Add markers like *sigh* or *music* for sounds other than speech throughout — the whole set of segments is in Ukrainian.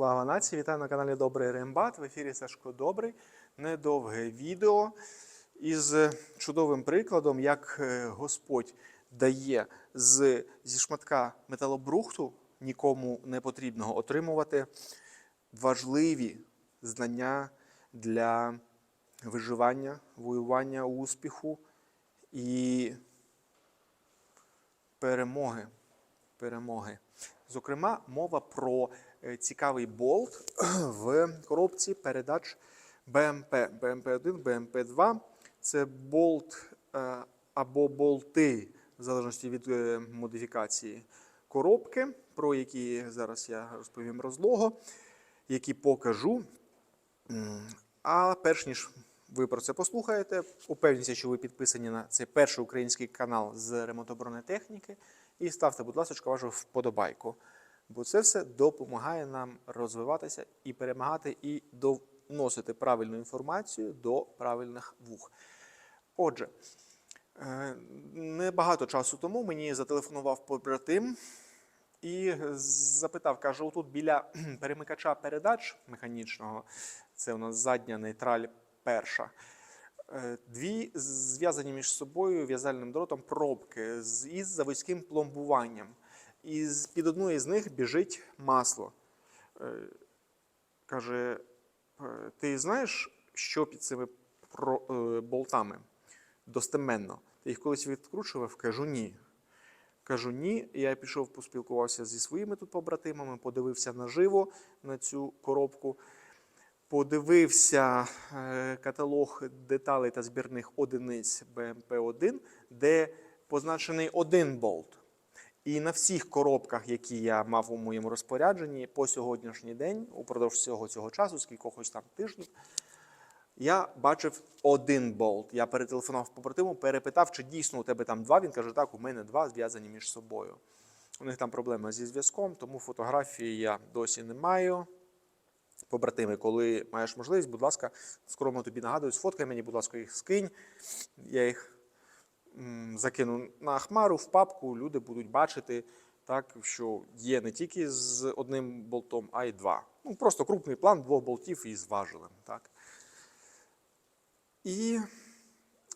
Слава нації! Вітаю на каналі Добрий Рембат. В ефірі Сашко Добрий. Недовге відео із чудовим прикладом, як е, Господь дає з, зі шматка металобрухту нікому не потрібного отримувати важливі знання для виживання, воювання, успіху і перемоги. перемоги. Зокрема, мова про е, цікавий болт в коробці передач БМП. БМП-1, БМП-2. Це болт е, або болти, в залежності від е, модифікації коробки, про які зараз я розповім розлого, які покажу. А перш ніж ви про це послухаєте, упевніться, що ви підписані на цей перший український канал з ремонтобронетехніки. І ставте, будь ласка, вашу вподобайку. Бо це все допомагає нам розвиватися і перемагати, і доносити правильну інформацію до правильних вух. Отже, е, небагато часу тому мені зателефонував побратим і запитав, каже: отут біля *clears throat* перемикача передач механічного, це у нас задня нейтраль перша. Е, Дві зв'язані між собою в'язальним дротом пробки із заводським пломбуванням. І під одною з них біжить масло. Е, Каже, «Е, ти знаєш, що під цими е, болтами достеменно? Ти їх колись відкручував? Кажу, ні. Кажу, ні. Я пішов, поспілкувався зі своїми тут побратимами, подивився наживо на цю коробку. Подивився е, каталог деталей та збірних одиниць БМП-1, де позначений один болт. І на всіх коробках, які я мав у моєму розпорядженні по сьогоднішній день, упродовж всього цього часу, скількох ось там тижнів, я бачив один болт. Я перетелефонував побратиму, перепитав, чи дійсно у тебе там два. Він каже, так, у мене два зв'язані між собою. У них там проблема зі зв'язком, тому фотографії я досі не маю. Побратими, коли маєш можливість, будь ласка, скромно тобі нагадую, сфоткай мені, будь ласка, їх скинь. Я їх закину на хмару в папку, люди будуть бачити, так, що є не тільки з одним болтом, а й два. Ну, просто крупний план двох болтів із важелем. Так. І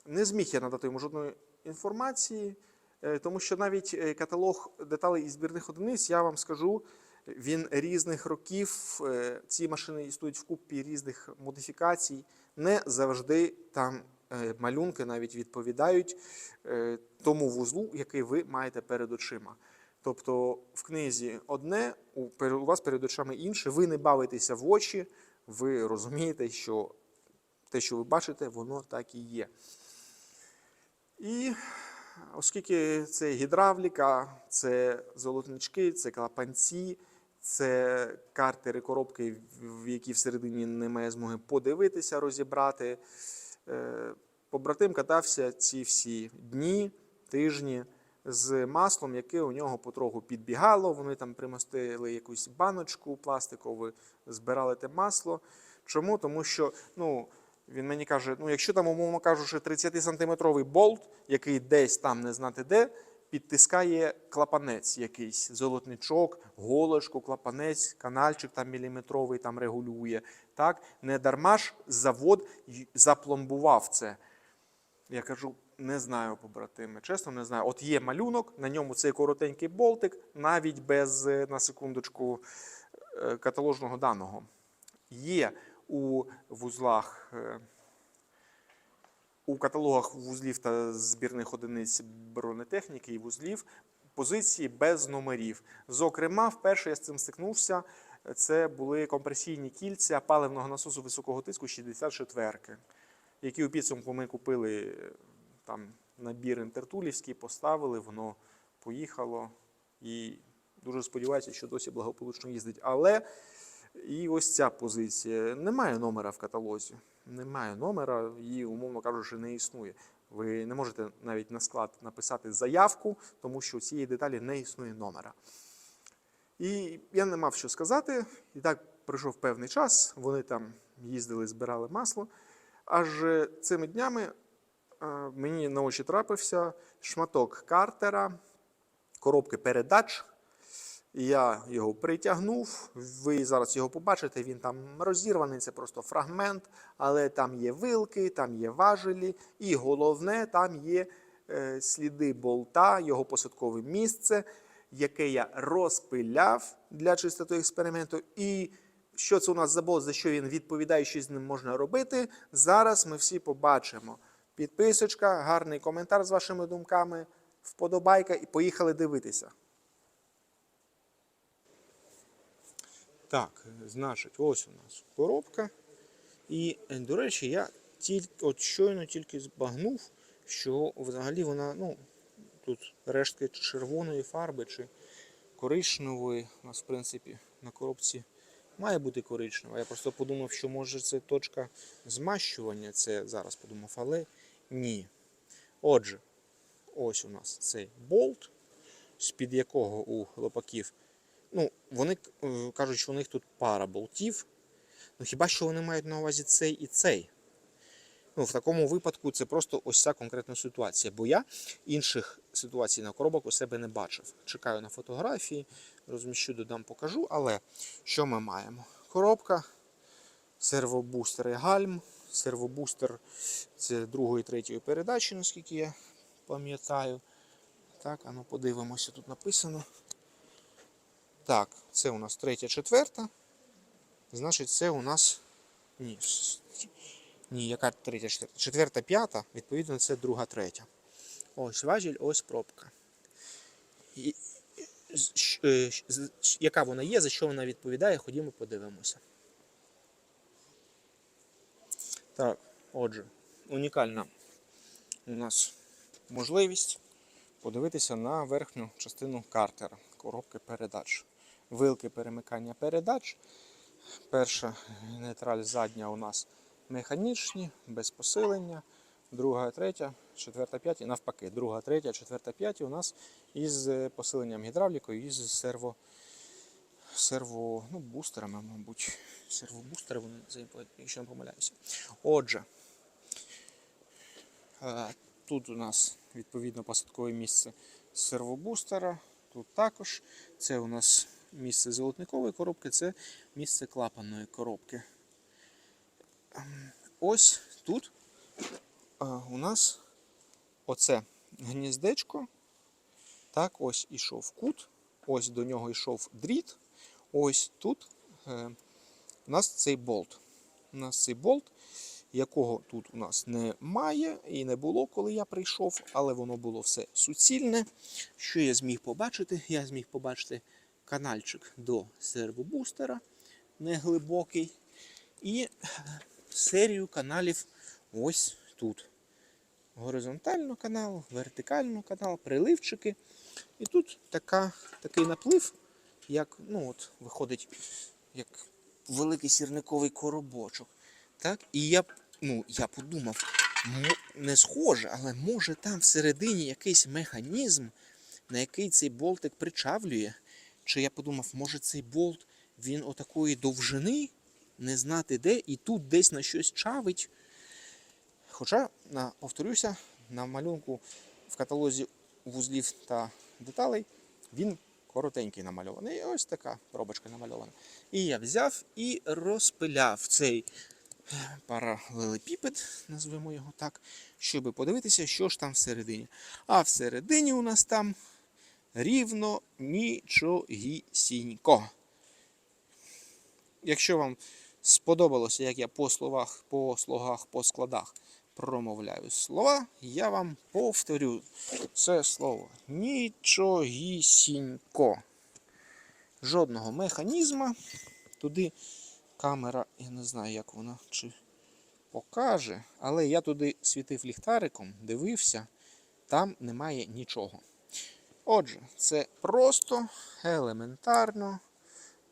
не зміг я надати йому жодної інформації, е, тому що навіть е, каталог деталей і збірних одиниць, я вам скажу, він різних років. е, Ці машини існують купі різних модифікацій. Не завжди там е, малюнки навіть відповідають е, тому вузлу, який ви маєте перед очима. Тобто в книзі одне, у вас перед очами інше, ви не бавитеся в очі, ви розумієте, що те, що ви бачите, воно так і є. І оскільки це гідравліка, це золотнички, це клапанці, це картери коробки, в які всередині немає змоги подивитися, розібрати. е, Побратим катався ці всі дні, тижні з маслом, яке у нього потроху підбігало. Вони там примостили якусь баночку пластикову, збирали те масло. Чому? Тому що ну, він мені каже: ну, якщо там, умовно кажучи, 30-сантиметровий болт, який десь там не знати де, підтискає клапанець якийсь, золотничок, голочку, клапанець, канальчик там міліметровий там регулює. Так? Не дарма ж завод запломбував це. Я кажу, не знаю, побратими, чесно, не знаю. От є малюнок, на ньому цей коротенький болтик, навіть без, е, на секундочку, е, каталожного даного. Є у вузлах, е, у каталогах вузлів та збірних одиниць бронетехніки і вузлів позиції без номерів. Зокрема, вперше я з цим стикнувся. Це були компресійні кільця паливного насосу високого тиску 64-ки, які у підсумку ми купили там набір інтертулівський, поставили, воно поїхало. І дуже сподіваюся, що досі благополучно їздить. Але і ось ця позиція. Немає номера в каталозі. Немає номера, її, умовно кажучи, не існує. Ви не можете навіть на склад написати заявку, тому що у цієї деталі не існує номера. І я не мав що сказати. І так пройшов певний час. Вони там їздили, збирали масло. Аж цими днями е, мені на очі трапився шматок картера, коробки передач Я його притягнув. Ви зараз його побачите. Він там розірваний, це просто фрагмент, але там є вилки, там є важелі, і головне, там є е, сліди болта, його посадкове місце, яке я розпиляв для чистоти експерименту. І що це у нас за болт, за що він відповідає, що з ним можна робити. Зараз ми всі побачимо. Підписочка, гарний коментар з вашими думками, вподобайка і поїхали дивитися. Так, значить, ось у нас коробка. І, е, до речі, я тільки от щойно тільки збагнув, що взагалі вона, ну, тут рештки червоної фарби чи коричневої. У нас, в принципі, на коробці має бути коричнева. Я просто подумав, що може це точка змащування. Це зараз подумав, але ні. Отже, ось у нас цей болт, з-під якого у лопаків Ну, вони е, кажуть, що у них тут пара болтів. Ну хіба що вони мають на увазі цей і цей? Ну, в такому випадку це просто ось ця конкретна ситуація. Бо я інших ситуацій на коробок у себе не бачив. Чекаю на фотографії, розміщу, додам, покажу. Але що ми маємо? Коробка, сервобустер гальм. Сервобустер це другої, третьої передачі, наскільки я пам'ятаю. Так, а ну подивимося, тут написано. Так, це у нас третя, четверта. Значить, це у нас. Ні, ні, яка третя, четверта? Четверта, п'ята, відповідно, це друга, третя. Ось важіль, ось пробка. Е, яка вона є, за що вона відповідає, ходімо подивимося. Так, отже, унікальна у нас можливість подивитися на верхню частину картера, коробки передач. Вилки перемикання передач. Перша нейтраль задня у нас механічні, без посилення. Друга, третя, четверта, п'ята, навпаки. Друга, третя, четверта, п'ята у нас із е, посиленням гідравлікою, із серво, серво ну, бустерами, мабуть. Сервобустери, вони якщо не помиляюся. Отже, Е, Тут у нас відповідно посадкове місце сервобустера. Тут також. Це у нас місце золотникової коробки, це місце клапанної коробки. Ем, Ось тут у нас оце гніздечко. Так, ось ішов кут, ось до нього йшов дріт. Ось тут е, у нас цей болт. У нас цей болт якого тут у нас немає і не було, коли я прийшов, але воно було все суцільне. Що я зміг побачити? Я зміг побачити канальчик до сервобустера, неглибокий, і серію каналів ось тут. Горизонтально канал, вертикально канал, приливчики. І тут така, такий наплив, як ну от, виходить, як великий сірниковий коробочок. Так? І я, ну, я подумав, не схоже, але може там всередині якийсь механізм, на який цей болтик причавлює. Чи я подумав, може цей болт він отакої довжини, не знати де, і тут десь на щось чавить. Хоча, повторюся, на малюнку в каталозі вузлів та деталей він коротенький намальований. Ось така пробочка намальована. І я взяв і розпиляв цей паралелепіпед, назвемо його так, щоб подивитися, що ж там всередині. А всередині у нас там рівно нічогісінько. Якщо вам сподобалося, як я по словах, по слогах, по складах промовляю слова, я вам повторю це слово нічогісінько. Жодного механізма. Туди камера, я не знаю, як вона чи покаже, але я туди світив ліхтариком, дивився, там немає нічого. Отже, це просто елементарно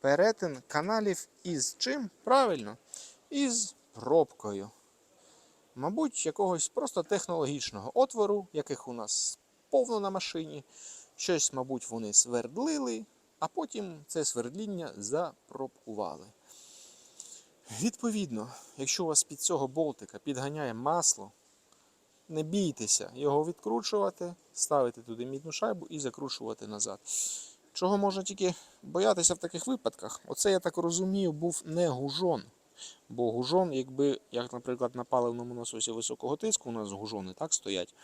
перетин каналів із чим? Правильно, із пробкою. Мабуть, якогось просто технологічного отвору, яких у нас повно на машині. Щось, мабуть, вони свердлили, а потім це свердління запробкували. Відповідно, якщо у вас під цього болтика підганяє масло, не бійтеся його відкручувати, ставити туди мідну шайбу і закручувати назад. Чого можна тільки боятися в таких випадках? Оце, я так розумію, був не гужон. Бо гужон, якби, як, наприклад, на паливному насосі високого тиску, у нас гужони так стоять,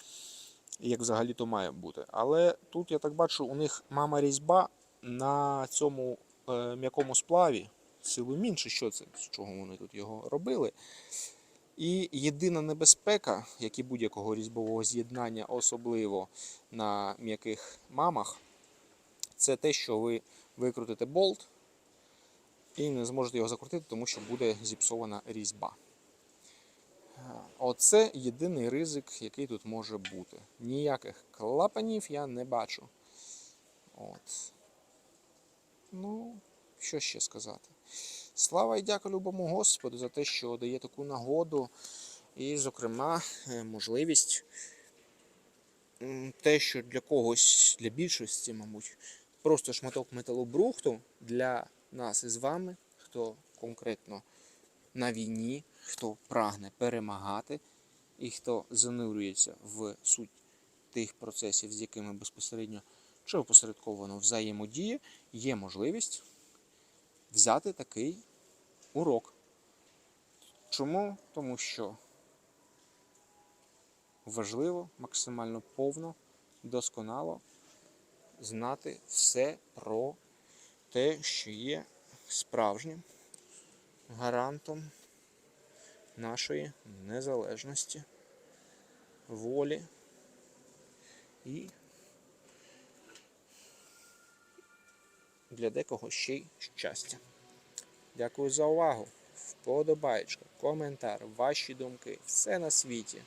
як взагалі то має бути. Але тут я так бачу, у них мама різьба на цьому е, м'якому сплаві, силумін, чи що це, з чого вони тут його робили. І єдина небезпека, як і будь-якого різьбового з'єднання, особливо на м'яких мамах, це те, що ви викрутите болт і не зможете його закрутити, тому що буде зіпсована різьба. Е, Оце єдиний ризик, який тут може бути. Ніяких клапанів я не бачу. От. Ну, що ще сказати? Слава і дяка любому Господу за те, що дає таку нагоду, і, зокрема, е, можливість те, що для когось, для більшості, мабуть, просто шматок металобрухту для нас із вами, хто конкретно на війні, хто прагне перемагати і хто занурюється в суть тих процесів, з якими безпосередньо чи опосередковано взаємодіє, є можливість взяти такий урок. Чому? Тому що важливо максимально повно, досконало знати все про те, що є справжнім гарантом нашої незалежності, волі і для декого ще й щастя. Дякую за увагу. Вподобайка, коментар, ваші думки, все на світі.